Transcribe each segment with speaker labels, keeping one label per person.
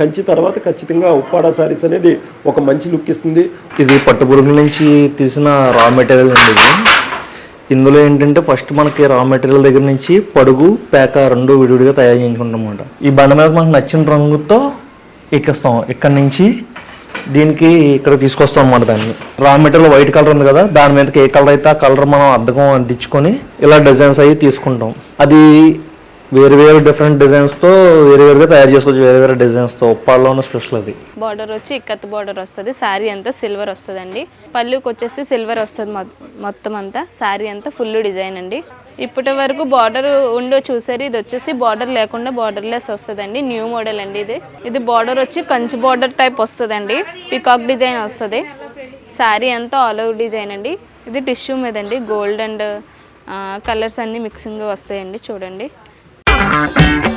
Speaker 1: కంచి తర్వాత ఖచ్చితంగా ఉప్పాడ సారీస్ అనేది ఒక మంచి లుక్ ఇస్తుంది.
Speaker 2: ఇది పట్టుపురుగుల నుంచి తీసిన రా మెటీరియల్ అండి ఇది. ఇందులో ఏంటంటే ఫస్ట్ మనకి రా మెటీరియల్ దగ్గర నుంచి పడుగు పేక రెండు విడివిడిగా తయారు చేయించుకుంటాం అనమాట ఈ బండ మీద మనకు నచ్చిన రంగుతో ఎక్కిస్తాం. ఇక్కడ నుంచి దీనికి ఇక్కడ తీసుకొస్తాం అన్నమాట దాన్ని. రా మెటీరియల్ వైట్ కలర్ ఉంది కదా దాని మీదకి ఏ కలర్ అయితే ఆ కలర్ మనం అద్దకం అంటించుకొని ఇలా డిజైన్స్ అవి తీసుకుంటాం. అది వేరు వేరు డిఫరెంట్ డిజైన్స్తో వేరు వేరుగా తయారు చేసుకోవచ్చు వేరే వేరే డిజైన్స్తో ఉప్పాల్లో ఉన్న స్పెషల్ అది.
Speaker 3: బార్డర్ వచ్చి ఇక్కత్ బార్డర్ వస్తుంది శారీ అంతా సిల్వర్ వస్తుందండి. పళ్ళుకి వచ్చేసి సిల్వర్ వస్తుంది మొత్తం అంతా శారీ అంతా ఫుల్ డిజైన్ అండి. ఇప్పటి వరకు బార్డర్ ఉండో చూసారు ఇది వచ్చేసి బార్డర్ లేకుండా బార్డర్ లెస్ వస్తుందండి న్యూ మోడల్ అండి ఇది. ఇది బార్డర్ వచ్చి కంచు బార్డర్ టైప్ వస్తుందండి పికాక్ డిజైన్ వస్తుంది. శారీ అంతా ఆల్ ఓవర్ డిజైన్ అండి. ఇది టిష్యూ మీద అండి గోల్డ్ అండ్ కలర్స్ అన్ని మిక్సింగ్ వస్తాయండి చూడండి. Thank you.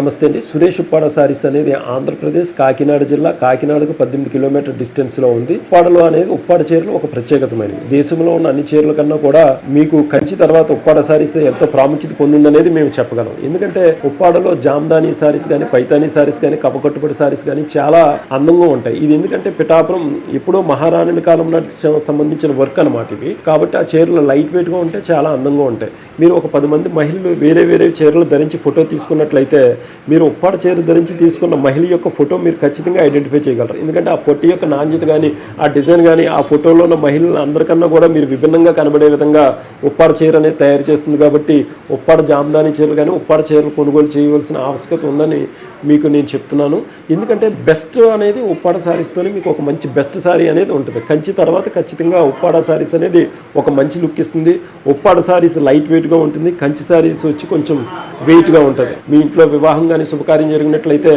Speaker 1: నమస్తే అండి. సురేష్ ఉప్పాడ సారీస్ అనేది ఆంధ్రప్రదేశ్ కాకినాడ జిల్లా కాకినాడకు పద్దెనిమిది కిలోమీటర్ డిస్టెన్స్లో ఉంది. ఉప్పాడలో అనేది ఉప్పాడ చీరలు ఒక ప్రత్యేకతమైనది దేశంలో ఉన్న అన్ని చీరల కన్నా కూడా మీకు కంచి తర్వాత ఉప్పాడ సారీస్ ఎంతో ప్రాముఖ్యత పొందిందనేది మేము చెప్పగలం. ఎందుకంటే ఉప్పాడలో జామ్దాని సారీస్ కానీ పైతానీ సారీస్ కానీ కపకట్టుబడి సారీస్ కానీ చాలా అందంగా ఉంటాయి. ఇది ఎందుకంటే పిఠాపురం ఎప్పుడో మహారాణుల కాలం నాటికి సంబంధించిన వర్క్ అనమాట ఇవి కాబట్టి ఆ చీరలు లైట్ వెయిట్గా ఉంటే చాలా అందంగా ఉంటాయి. మీరు ఒక పది మంది మహిళలు వేరే వేరే చీరలు ధరించి ఫోటో తీసుకున్నట్లయితే మీరు ఉప్పాడ చీర ధరించి తీసుకున్న మహిళ యొక్క ఫోటో మీరు ఖచ్చితంగా ఐడెంటిఫై చేయగలరు. ఎందుకంటే ఆ పొట్టి యొక్క నాణ్యత కానీ ఆ డిజైన్ కానీ ఆ ఫోటోలో ఉన్న మహిళలు అందరికన్నా కూడా మీరు విభిన్నంగా కనబడే విధంగా ఉప్పాడ చీర అనేది తయారు చేస్తుంది కాబట్టి ఉప్పాడ జామదాని చీరలు కానీ ఉప్పాడ చీరలు కొనుగోలు చేయవలసిన ఆవశ్యకత ఉందని మీకు నేను చెప్తున్నాను. ఎందుకంటే బెస్ట్ అనేది ఉప్పాడ శారీస్తోనే మీకు ఒక మంచి బెస్ట్ శారీ అనేది ఉంటుంది. కంచి తర్వాత ఖచ్చితంగా ఉప్పాడ శారీస్ అనేది ఒక మంచి లుక్ ఇస్తుంది. ఉప్పాడ శారీస్ లైట్ వెయిట్గా ఉంటుంది. కంచి శారీస్ వచ్చి కొంచెం వెయిట్గా ఉంటుంది. మీ ఇంట్లో వివాహం కానీ శుభకార్యం జరిగినట్లయితే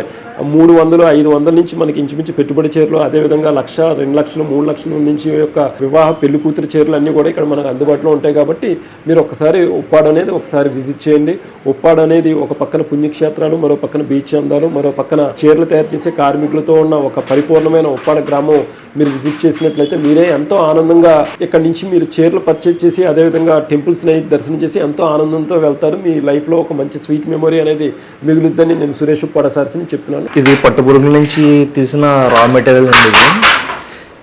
Speaker 1: మూడు వందలు ఐదు వందల నుంచి మనకి ఇంచుమించు పెట్టుబడి చీరలు అదేవిధంగా లక్ష రెండు లక్షలు మూడు లక్షల నుంచి యొక్క వివాహ పెళ్ళి కూతురు చీరలు అన్నీ కూడా ఇక్కడ మనకు అందుబాటులో ఉంటాయి కాబట్టి మీరు ఒకసారి ఉప్పాడ అనేది ఒకసారి విజిట్ చేయండి. ఉప్పాడ అనేది ఒక పక్కన పుణ్యక్షేత్రాలు మరో పక్కన బీచ్ అందాలు మరో పక్కన చీరలు తయారు చేసే కార్మికులతో ఉన్న ఒక పరిపూర్ణమైన ఉప్పాడ గ్రామం మీరు విజిట్ చేసినట్లయితే మీరే ఎంతో ఆనందంగా ఇక్కడ నుంచి మీరు చీరలు పర్చేజ్ చేసి అదేవిధంగా టెంపుల్స్ని దర్శనం చేసి ఎంతో ఆనందంతో వెళ్తారు. మీ లైఫ్లో ఒక మంచి స్వీట్ మెమొరీ అనేది మిగులుద్దని నేను సురేష్ ఉప్పాడ సార్స్ని చెప్తున్నాను.
Speaker 2: ఇది పట్టుపురుగుల నుంచి తీసిన రా మెటీరియల్ అండి ఇది.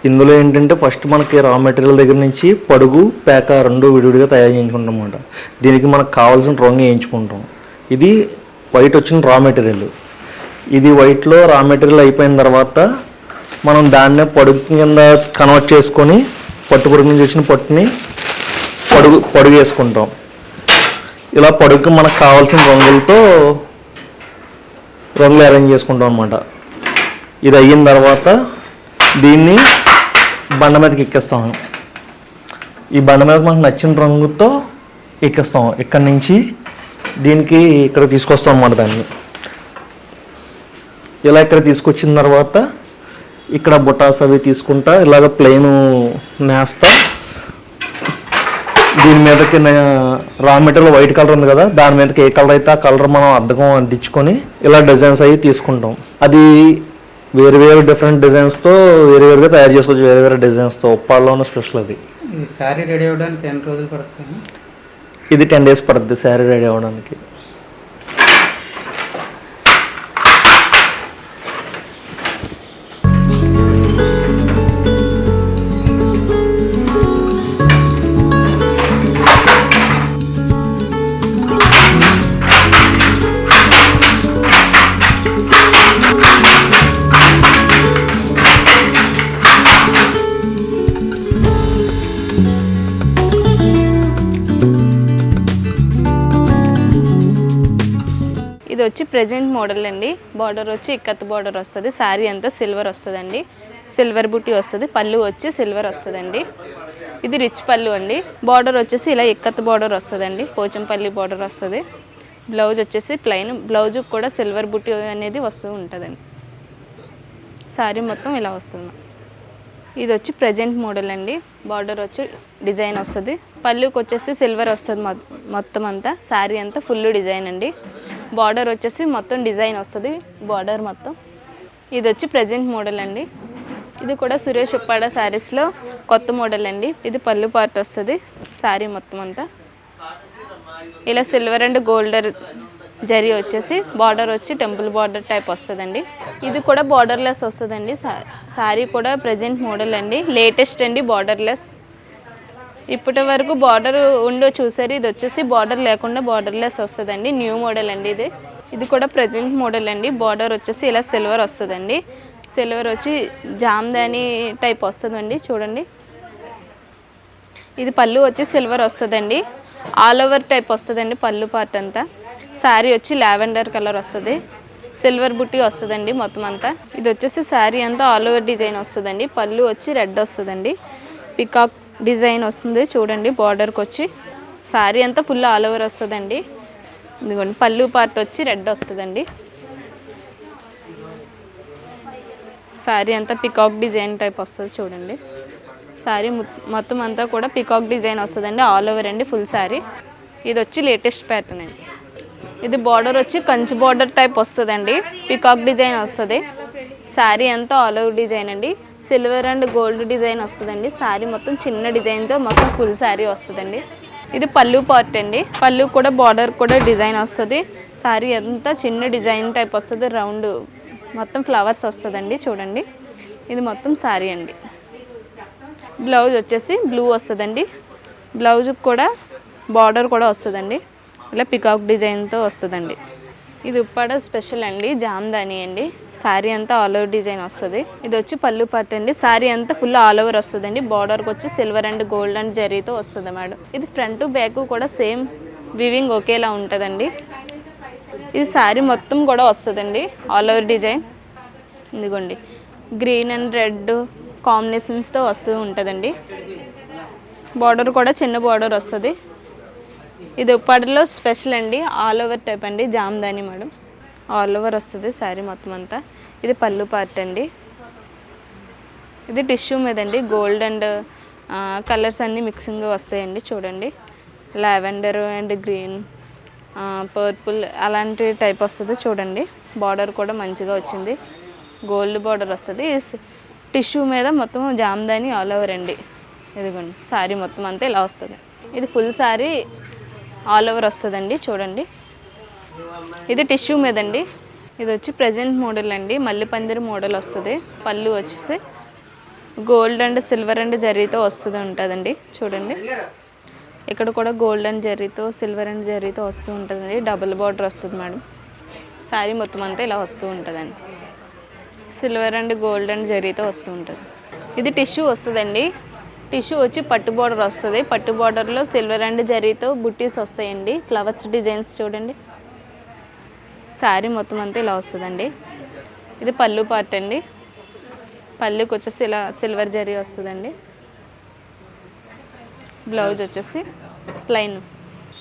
Speaker 2: ఇందులో ఏంటంటే ఫస్ట్ మనకి రా మెటీరియల్ దగ్గర నుంచి పడుగు పేక రెండు విడివిడిగా తయారు చేయించుకుంటాం అనమాట దీనికి మనకు కావాల్సిన రంగు వేయించుకుంటాం. ఇది వైట్ వచ్చిన రా మెటీరియల్ ఇది వైట్లో రా మెటీరియల్ అయిపోయిన తర్వాత మనం దాన్నే పడుగు కింద కన్వర్ట్ చేసుకొని పట్టుపురుగు నుంచి వచ్చిన పట్టుని పడుగు పడుగు వేసుకుంటాం. ఇలా పడుగు మనకు కావాల్సిన రంగులతో రంగులు అరేంజ్ చేసుకుంటాం అనమాట ఇది అయిన తర్వాత దీన్ని బండ మీదకి ఎక్కిస్తాం. ఈ బండ మీద మనకు నచ్చిన రంగుతో ఎక్కిస్తాం. ఇక్కడ నుంచి దీనికి ఇక్కడ తీసుకొస్తాం అన్నమాట దాన్ని. ఇలా ఇక్కడ తీసుకొచ్చిన తర్వాత ఇక్కడ బుటాస్ అవి తీసుకుంటా ఇలాగ ప్లెయిన్ నేస్తా. దీని మీదకి రా మెటీరియల్ వైట్ కలర్ ఉంది కదా దాని మీదకి ఏ కలర్ అయితే ఆ కలర్ మనం అద్దకం అంటించుకొని ఇలా డిజైన్స్ అవి తీసుకుంటాం. అది వేరు వేరు డిఫరెంట్ డిజైన్స్తో వేరు వేరుగా తయారు చేసుకోవచ్చు వేరే వేరే డిజైన్స్తో ఉప్పాల్లో ఉన్న స్పెషల్ అది.
Speaker 4: శారీ రెడీ అవ్వడానికి ఎన్ని రోజులు పడుతుంది?
Speaker 2: ఇది టెన్ డేస్ పడుతుంది శారీ రెడీ అవ్వడానికి.
Speaker 3: ఇది వచ్చి ప్రెజెంట్ మోడల్ అండి. బార్డర్ వచ్చి ఇక్కత్ బార్డర్ వస్తుంది. శారీ అంతా సిల్వర్ వస్తుందండి. సిల్వర్ బుట్టి వస్తుంది. పళ్ళు వచ్చి సిల్వర్ వస్తుందండి. ఇది రిచ్ పళ్ళు అండి. బార్డర్ వచ్చేసి ఇలా ఇక్కత్ బార్డర్ వస్తుందండి. పోచంపల్లి బార్డర్ వస్తుంది. బ్లౌజ్ వచ్చేసి ప్లెయిన్ బ్లౌజ్ కూడా సిల్వర్ బుట్టి అనేది వస్తూ ఉంటుందండి. శారీ మొత్తం ఇలా వస్తుంది ఇది వచ్చి ప్రజెంట్ మోడల్ అండి. బార్డర్ వచ్చి డిజైన్ వస్తుంది. పళ్ళుకి వచ్చేసి సిల్వర్ వస్తుంది మొ- మొత్తం అంతా. శారీ అంతా ఫుల్ డిజైన్ అండి. బార్డర్ వచ్చేసి మొత్తం డిజైన్ వస్తుంది బార్డర్ మొత్తం. ఇది వచ్చి ప్రజెంట్ మోడల్ అండి. ఇది కూడా సురేష్ ఉప్పాడ శారీస్లో కొత్త మోడల్ అండి. ఇది పళ్ళు పార్ట్ వస్తుంది శారీ మొత్తం అంతా. ఇలా సిల్వర్ అండ్ గోల్డర్ జరీ వచ్చేసి బార్డర్ వచ్చి టెంపుల్ బార్డర్ టైప్ వస్తుందండి. ఇది కూడా బార్డర్లెస్ వస్తుందండి. సా- శారీ కూడా ప్రజెంట్ మోడల్ అండి. లేటెస్ట్ అండి బార్డర్లెస్ ఇప్పటి వరకు బార్డర్ ఉండో చూసారు. ఇది వచ్చేసి బార్డర్ లేకుండా బార్డర్లెస్ వస్తుందండి. న్యూ మోడల్ అండి ఇది. ఇది కూడా ప్రజెంట్ మోడల్ అండి. బార్డర్ వచ్చేసి ఇలా సిల్వర్ వస్తుందండి. సిల్వర్ వచ్చి జామ్దాని టైప్ వస్తుందండి. చూడండి. ఇది పళ్ళు వచ్చి సిల్వర్ వస్తుందండి. ఆల్ ఓవర్ టైప్ వస్తుందండి పళ్ళు పార్ట్ అంతా. శారీ వచ్చి లావెండర్ కలర్ వస్తుంది. సిల్వర్ బుట్టి వస్తుందండి మొత్తం అంతా. ఇది వచ్చేసి శారీ అంతా ఆల్ ఓవర్ డిజైన్ వస్తుందండి. పళ్ళు వచ్చి రెడ్ వస్తుందండి. పికాక్ డిజైన్ వస్తుంది చూడండి బార్డర్కి వచ్చి. శారీ అంతా ఫుల్ ఆల్ ఓవర్ వస్తుందండి. ఇదిగోండి పళ్ళు పార్ట్ వచ్చి రెడ్ వస్తుందండి. శారీ అంతా పికాక్ డిజైన్ టైప్ వస్తుంది చూడండి. శారీ మొత్తం అంతా కూడా పికాక్ డిజైన్ వస్తుందండి ఆల్ ఓవర్ అండి ఫుల్ శారీ ఇది వచ్చి లేటెస్ట్ ప్యాటర్న్ అండి. ఇది బార్డర్ వచ్చి కంచి బార్డర్ టైప్ వస్తుందండి పికాక్ డిజైన్ వస్తుంది. శారీ అంతా ఆల్ ఓవర్ డిజైన్ అండి. సిల్వర్ అండ్ గోల్డ్ డిజైన్ వస్తుందండి. శారీ మొత్తం చిన్న డిజైన్తో మొత్తం ఫుల్ శారీ వస్తుందండి. ఇది పళ్ళు పార్ట్ అండి. పళ్ళు కూడా బార్డర్ కూడా డిజైన్ వస్తుంది. శారీ అంతా చిన్న డిజైన్ టైప్ వస్తుంది రౌండ్ మొత్తం ఫ్లవర్స్ వస్తుందండి చూడండి. ఇది మొత్తం శారీ అండి. బ్లౌజ్ వచ్చేసి బ్లూ వస్తుందండి. బ్లౌజ్ కూడా బార్డర్ కూడా వస్తుందండి. ఇలా పికాక్ డిజైన్తో వస్తుందండి. ఇది ఉప్పాడ స్పెషల్ అండి జామ్దాని అండి. శారీ అంతా ఆల్ ఓవర్ డిజైన్ వస్తుంది. ఇది వచ్చి పళ్ళు పట్టు అండి. శారీ అంతా ఫుల్ ఆల్ ఓవర్ వస్తుందండి. బార్డర్కి వచ్చి సిల్వర్ అండ్ గోల్డ్ అండ్ జరీతో వస్తుంది మేడం. ఇది ఫ్రంట్ బ్యాక్ కూడా సేమ్ వివింగ్ ఒకేలా ఉంటుందండి. ఇది శారీ మొత్తం కూడా వస్తుందండి ఆల్ ఓవర్ డిజైన్. ఇదిగోండి. గ్రీన్ అండ్ రెడ్ కాంబినేషన్స్తో వస్తూ ఉంటుందండి. బార్డర్ కూడా చిన్న బార్డర్ వస్తుంది. ఇది ఉప్పాడలో స్పెషల్ అండి ఆల్ ఓవర్ టైప్ అండి జామ్దాని మేడం. ఆల్ ఓవర్ వస్తుంది శారీ మొత్తం అంతా. ఇది పళ్ళు పార్ట్ అండి. ఇది టిష్యూ మీద అండి గోల్డ్ అండ్ కలర్స్ అన్నీ మిక్సింగ్ వస్తాయండి చూడండి. లావెండర్ అండ్ గ్రీన్ పర్పుల్ అలాంటి టైప్ వస్తుంది చూడండి. బార్డర్ కూడా మంచిగా వచ్చింది. గోల్డ్ బార్డర్ వస్తుంది. టిష్యూ మీద మొత్తం జామ్దాని ఆల్ ఓవర్ అండి. ఇదిగోండి శారీ మొత్తం అంతా ఇలా వస్తుంది. ఇది ఫుల్ శారీ ఆల్ ఓవర్ వస్తుందండి చూడండి. ఇది టిష్యూ మీద అండి ఇది వచ్చి ప్రజెంట్ మోడల్ అండి మల్లి పందిరి మోడల్ వస్తుంది. పళ్ళు వచ్చేసి గోల్డ్ అండ్ సిల్వర్ అండ్ జరీతో వస్తుంది ఉంటుందండి చూడండి. ఇక్కడ కూడా గోల్డ్ అండ్ జరీతో సిల్వర్ అండ్ జరీతో వస్తూ ఉంటుందండి. డబుల్ బార్డర్ వస్తుంది మేడం. శారీ మొత్తం అంతా ఇలా వస్తూ ఉంటుందండి. సిల్వర్ అండ్ గోల్డ్ అండ్ జరీతో వస్తూ ఉంటుంది. ఇది టిష్యూ వస్తుందండి. టిష్యూ వచ్చి పట్టు బార్డర్ వస్తుంది. పట్టు బార్డర్లో సిల్వర్ అండ్ జరీతో బుట్టీస్ వస్తాయండి. ఫ్లవర్స్ డిజైన్స్ చూడండి. శారీ మొత్తం అంతా ఇలా వస్తుందండి. ఇది పళ్ళు పార్ట్ అండి. పళ్ళుకి వచ్చేసి ఇలా సిల్వర్ జరీ వస్తుందండి. బ్లౌజ్ వచ్చేసి ప్లెయిన్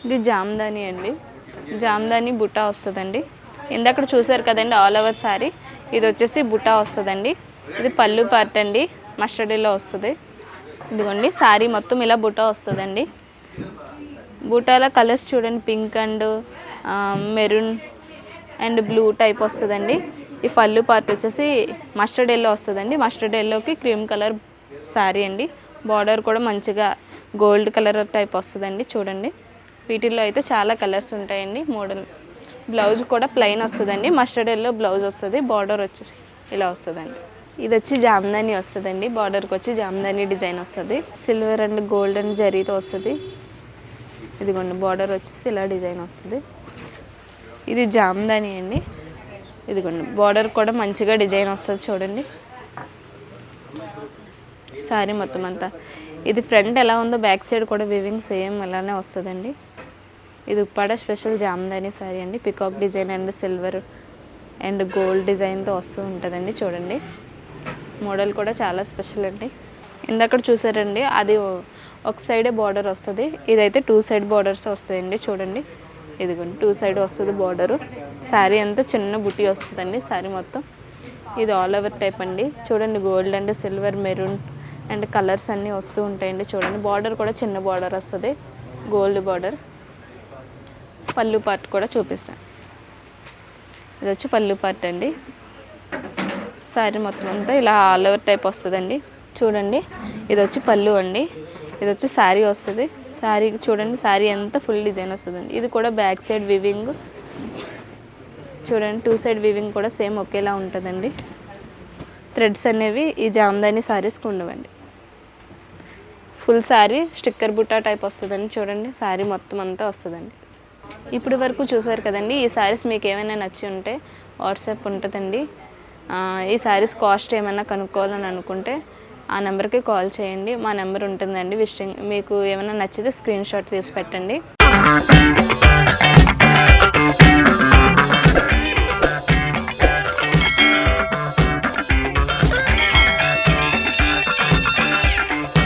Speaker 3: ఇది జామ్దాని అండి. జామ్దాని బుట్టా వస్తుందండి. ఇందాక చూసారు కదండి ఆల్ ఓవర్ శారీ ఇది వచ్చేసి బుట్టా వస్తుందండి. ఇది పళ్ళు పార్ట్ అండి. మస్టర్డీలో వస్తుంది. ఇదిగోండి శారీ మొత్తం ఇలా బుటా వస్తుందండి. బూటాల కలర్స్ చూడండి pink and maroon and blue type వస్తుందండి. ఈ పళ్ళు పార్ట్ వచ్చేసి మస్టర్డ్ ఎల్లో వస్తుందండి. మస్టర్డ్ ఎల్లోకి క్రీమ్ కలర్ శారీ అండి. బార్డర్ కూడా మంచిగా గోల్డ్ కలర్ టైప్ వస్తుందండి చూడండి. వీటిల్లో అయితే చాలా కలర్స్ ఉంటాయండి మోడల్. బ్లౌజ్ కూడా ప్లెయిన్ వస్తుందండి మస్టర్డ్ ఎల్లో బ్లౌజ్ వస్తుంది బార్డర్ వచ్చేసి ఇలా వస్తుందండి. ఇది వచ్చి జామ్దాని వస్తుందండి. బార్డర్కి వచ్చి జామ్దాని డిజైన్ వస్తుంది. సిల్వర్ అండ్ గోల్డ్ అండ్ జరీతో వస్తుంది. ఇదిగోండి బార్డర్ వచ్చేసి ఇలా డిజైన్ వస్తుంది. ఇది జామ్దాని అండి. ఇదిగోండి బార్డర్ కూడా మంచిగా డిజైన్ వస్తుంది చూడండి. సారీ మొత్తం అంతా. ఇది ఫ్రంట్ ఎలా ఉందో బ్యాక్ సైడ్ కూడా వివింగ్ సేమ్ అలానే వస్తుందండి. ఇది ఉప్పాడ స్పెషల్ జామ్దాని సారీ అండి. Peacock design and silver and gold డిజైన్తో వస్తూ ఉంటుందండి చూడండి. మోడల్ కూడా చాలా స్పెషల్ అండి. ఇందాక చూసారండి అది ఒక సైడే బార్డర్ వస్తుంది. ఇదైతే టూ సైడ్ బార్డర్స్ వస్తాయండి చూడండి. ఇదిగోండి టూ సైడ్ వస్తుంది బార్డరు. శారీ అంతా చిన్న బుట్టి వస్తుందండి శారీ మొత్తం. ఇది ఆల్ ఓవర్ టైప్ అండి. చూడండి gold and silver maroon and colours అన్నీ వస్తూ ఉంటాయండి చూడండి. బార్డర్ కూడా చిన్న బార్డర్ వస్తుంది గోల్డ్ బార్డర్. పళ్ళు పార్ట్ కూడా చూపిస్తాను ఇది వచ్చి పళ్ళు పార్ట్ అండి. శారీ మొత్తం అంతా ఇలా ఆల్ ఓవర్ టైప్ వస్తుందండి. చూడండి ఇది వచ్చి పళ్ళు అండి. ఇది వచ్చి శారీ వస్తుంది. శారీ చూడండి శారీ అంతా ఫుల్ డిజైన్ వస్తుందండి. ఇది కూడా బ్యాక్ సైడ్ వివింగ్. చూడండి టూ సైడ్ వివింగ్ కూడా సేమ్ ఒకేలా ఉంటుందండి. థ్రెడ్స్ అనేవి ఈ జామ్దాని శారీస్కి ఉండవండి. ఫుల్ శారీ స్టిక్కర్ బుట్టా టైప్ వస్తుందండి చూడండి. శారీ మొత్తం అంతా వస్తుందండి. ఇప్పుడు వరకు చూసారు కదండి ఈ శారీస్ మీకు ఏమైనా నచ్చి ఉంటే వాట్సాప్ ఉంటుందండి. ఈ శారీస్ కాస్ట్ ఏమైనా కనుక్కోవాలని అనుకుంటే ఆ నెంబర్కి కాల్ చేయండి. మా నెంబర్ ఉంటుందండి. విజిటింగ్ మీకు ఏమైనా నచ్చితే స్క్రీన్ షాట్ తీసి పెట్టండి.